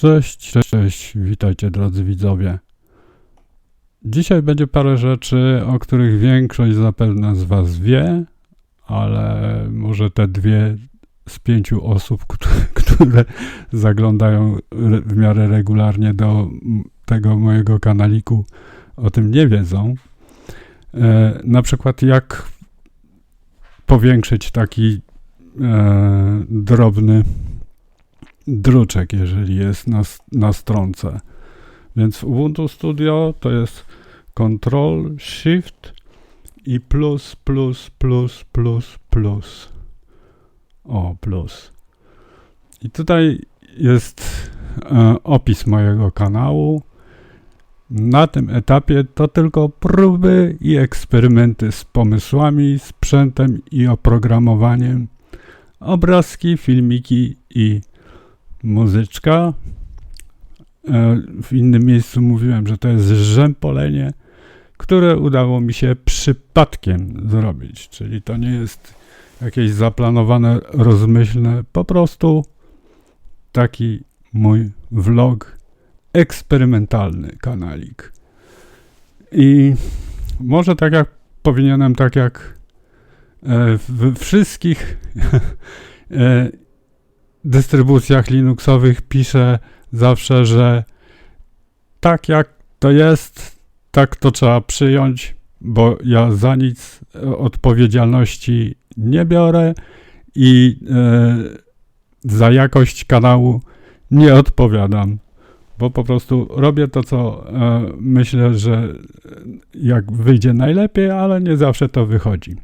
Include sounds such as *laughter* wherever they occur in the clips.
Cześć, cześć, witajcie drodzy widzowie. Dzisiaj będzie parę rzeczy, o których większość zapewne z Was wie, ale może te dwie z pięciu osób, które, *laughs* które zaglądają w miarę regularnie do tego mojego kanaliku, o tym nie wiedzą. E, na przykład jak powiększyć taki e, drobny druczek, jeżeli jest na, na stronce. Więc w Ubuntu Studio to jest Ctrl, Shift i plus, plus, plus, plus, plus. O, plus. I tutaj jest e, opis mojego kanału. Na tym etapie to tylko próby i eksperymenty z pomysłami, sprzętem i oprogramowaniem. Obrazki, filmiki i muzyczka. E, W innym miejscu mówiłem, że to jest rzępolenie, które udało mi się przypadkiem zrobić. Czyli to nie jest jakieś zaplanowane, rozmyślne, po prostu taki mój vlog eksperymentalny kanalik. I może tak jak powinienem, tak jak e, w wszystkich *laughs* e, dystrybucjach Linuxowych piszę zawsze, że tak jak to jest, tak to trzeba przyjąć, bo ja za nic e, odpowiedzialności nie biorę i e, za jakość kanału nie odpowiadam, bo po prostu robię to, co e, myślę, że jak wyjdzie najlepiej, ale nie zawsze to wychodzi.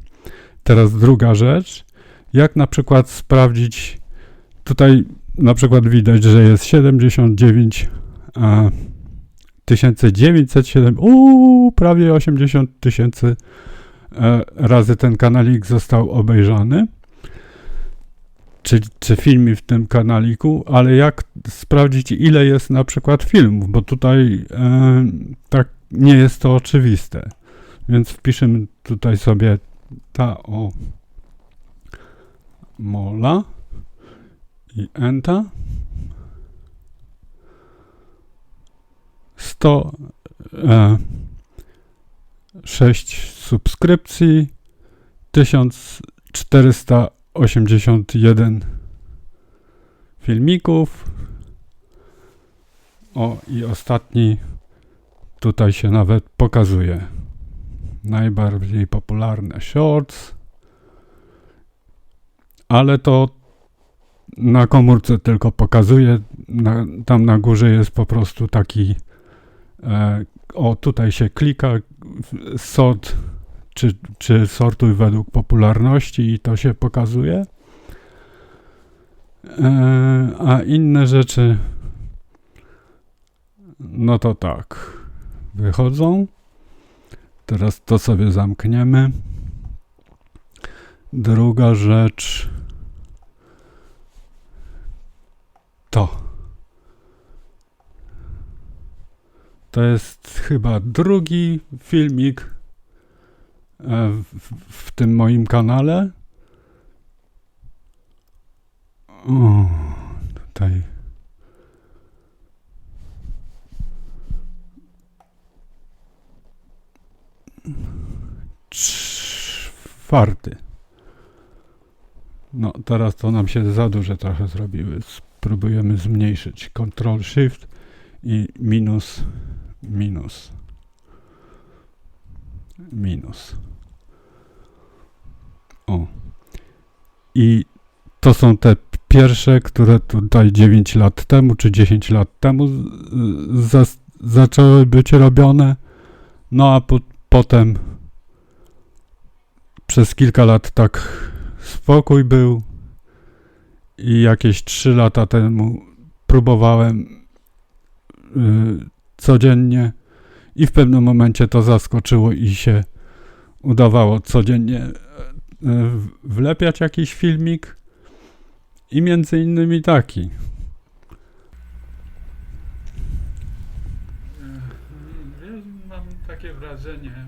Teraz druga rzecz, jak na przykład sprawdzić Tutaj na przykład widać, że jest 79 a, 1907, uuu, prawie 80 tysięcy e, razy ten kanalik został obejrzany. Czy, czy filmy w tym kanaliku, ale jak sprawdzić, ile jest na przykład filmów, bo tutaj e, tak nie jest to oczywiste. Więc wpiszemy tutaj sobie ta o mola i Enter. 106 subskrypcji, 1481 filmików. O, i ostatni tutaj się nawet pokazuje. Najbardziej popularne shorts. Ale to na komórce tylko pokazuje. Na, tam na górze jest po prostu taki. E, o, tutaj się klika sort, czy, czy sortuj według popularności i to się pokazuje. E, a inne rzeczy. No to tak. Wychodzą. Teraz to sobie zamkniemy. Druga rzecz. To. To jest chyba drugi filmik e, w, w tym moim kanale. O, tutaj. Czwarty. No, teraz to nam się za duże trochę zrobiły. Spróbujemy zmniejszyć. Ctrl Shift i minus, minus, minus. O. I to są te pierwsze, które tutaj 9 lat temu, czy 10 lat temu zaczęły być robione. No a po, potem przez kilka lat tak spokój był i jakieś 3 lata temu próbowałem y, codziennie i w pewnym momencie to zaskoczyło i się udawało codziennie y, wlepiać jakiś filmik i między innymi taki. Mam takie wrażenie,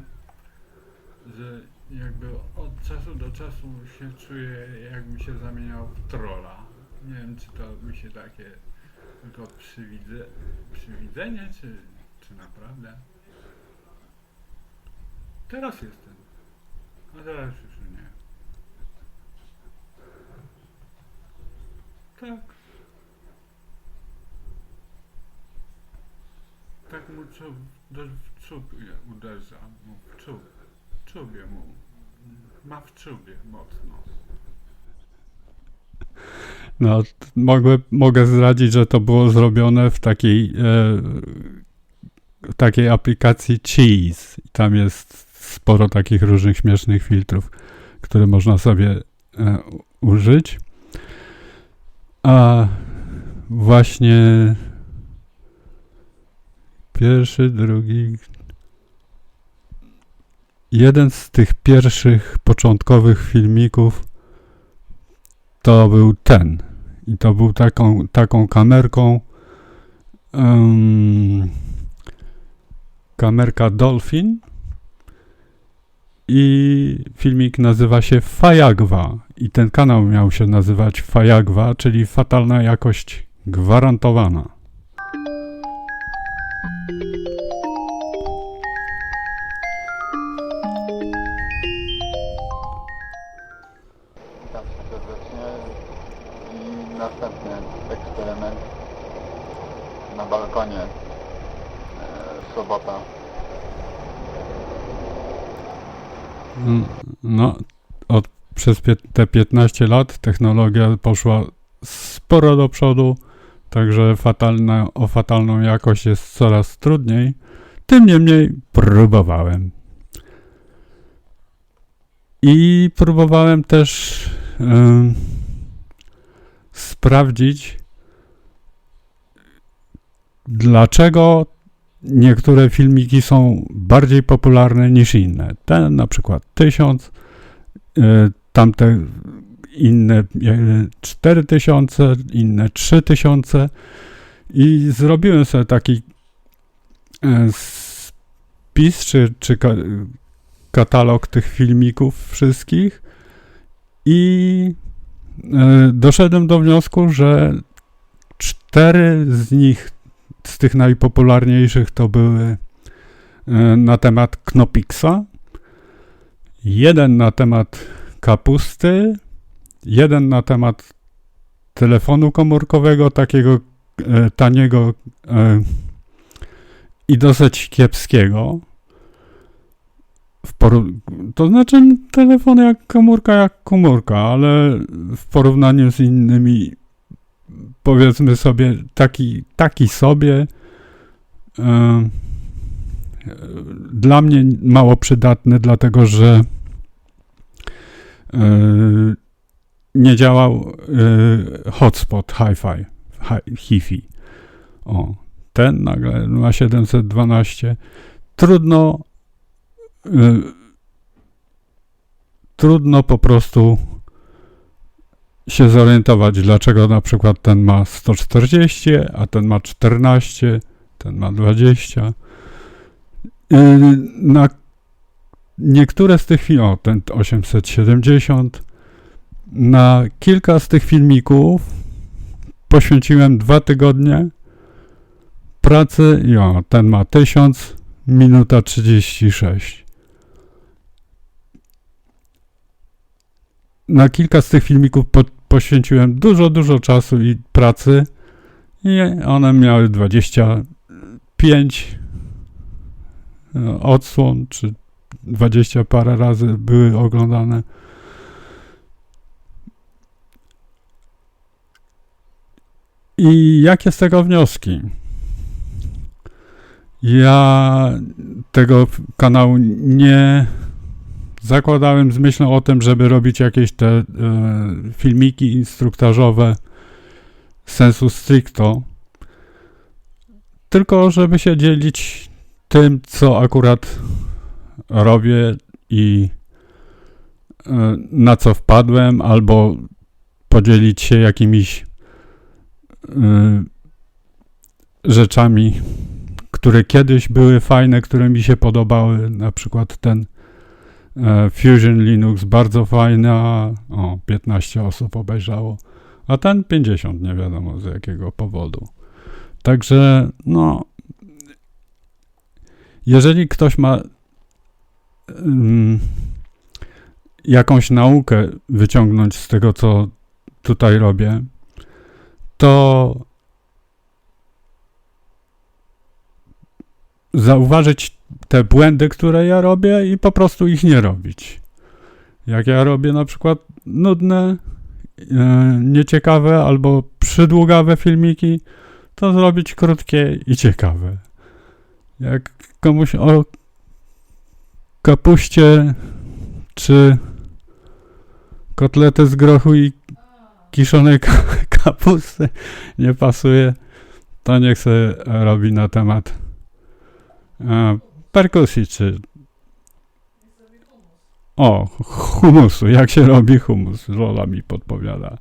że jakby od czasu do czasu się czuję, jakbym się zamieniał w trolla. Nie wiem, czy to mi się takie tylko przywidze, przywidzenie, czy, czy naprawdę? Teraz jestem, a teraz już nie. Tak. Tak mu czub, do, w czub uderza, mu w czub, czubie mu, ma w czubie mocno. No, mogę, mogę zdradzić, że to było zrobione w takiej, e, takiej aplikacji Cheese. Tam jest sporo takich różnych śmiesznych filtrów, które można sobie e, użyć. A właśnie pierwszy, drugi. Jeden z tych pierwszych początkowych filmików to był ten. I to był taką, taką kamerką. em, kamerka Dolphin. I filmik nazywa się Fajagwa. I ten kanał miał się nazywać Fajagwa, czyli fatalna jakość gwarantowana. Mm, No, od, przez te 15 lat technologia poszła sporo do przodu, także fatalna, o fatalną jakość jest coraz trudniej. Tym niemniej próbowałem. I próbowałem też em, sprawdzić, dlaczego niektóre filmiki są bardziej popularne niż inne. Ten na przykład 1000, y, tamte inne y, 4000, inne 3000 i zrobiłem sobie taki e, spis czy, czy ka, katalog tych filmików wszystkich i e, doszedłem do wniosku, że cztery z nich z tych najpopularniejszych to były e, na temat Knopixa, jeden na temat kapusty, jeden na temat telefonu komórkowego, takiego e, taniego e, i dosyć kiepskiego. To znaczy telefon jak komórka, jak komórka, ale w porównaniu z innymi powiedzmy sobie, taki, taki sobie. Dla mnie mało przydatny, dlatego że e, nie działał e, hotspot Hi-Fi, hi- Hi-Fi. O, ten nagle ma 712. Trudno, e, trudno po prostu się zorientować, dlaczego na przykład ten ma 140, a ten ma 14, ten ma 20. Yy, Na niektóre z tych filmów, o ten 870, na kilka z tych filmików poświęciłem dwa tygodnie pracy i o, ten ma 1000, minuta 36. na kilka z tych filmików po, poświęciłem dużo, dużo czasu i pracy i one miały 25 e, odsłon, czy 20 parę razy były oglądane. I jakie z tego wnioski? Ja tego kanału nie zakładałem z myślą o tym, żeby robić jakieś te e, filmiki instruktażowe sensu stricto, tylko żeby się dzielić tym, co akurat robię i e, na co wpadłem, albo podzielić się jakimiś e, rzeczami, które kiedyś były fajne, które mi się podobały, na przykład ten Fusion Linux bardzo fajna. O, 15 osób obejrzało. a ten 50, nie wiadomo z jakiego powodu. Także, no, jeżeli ktoś ma ym, jakąś naukę wyciągnąć z tego, co tutaj robię, to zauważyć te błędy, które ja robię i po prostu ich nie robić. Jak ja robię na przykład nudne, e, nieciekawe albo przydługawe filmiki, to zrobić krótkie i ciekawe. Jak komuś o kapuście czy kotlety z grochu i kiszonej ka- *laughs* kapusty nie pasuje, to niech se robi na temat e, perkusji czy o, humusu, jak się robi humus, Lola mi podpowiada.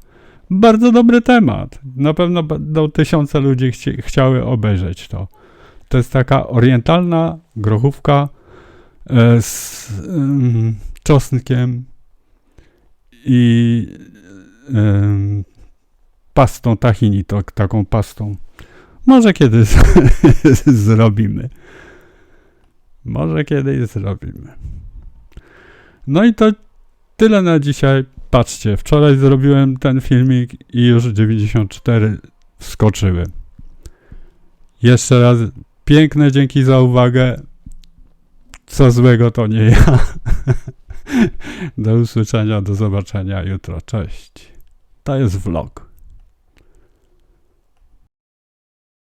Bardzo dobry temat. Na pewno będą tysiące ludzi chci- chciały obejrzeć to. To jest taka orientalna grochówka e, z em, czosnkiem i em, pastą tahini, to, taką pastą. Może kiedyś *laughs* zrobimy. Może kiedyś zrobimy. No i to tyle na dzisiaj. Patrzcie, wczoraj zrobiłem ten filmik i już 94 wskoczyły. Jeszcze raz piękne dzięki za uwagę. Co złego to nie ja. *laughs* Do usłyszenia, do zobaczenia jutro. Cześć. To jest vlog.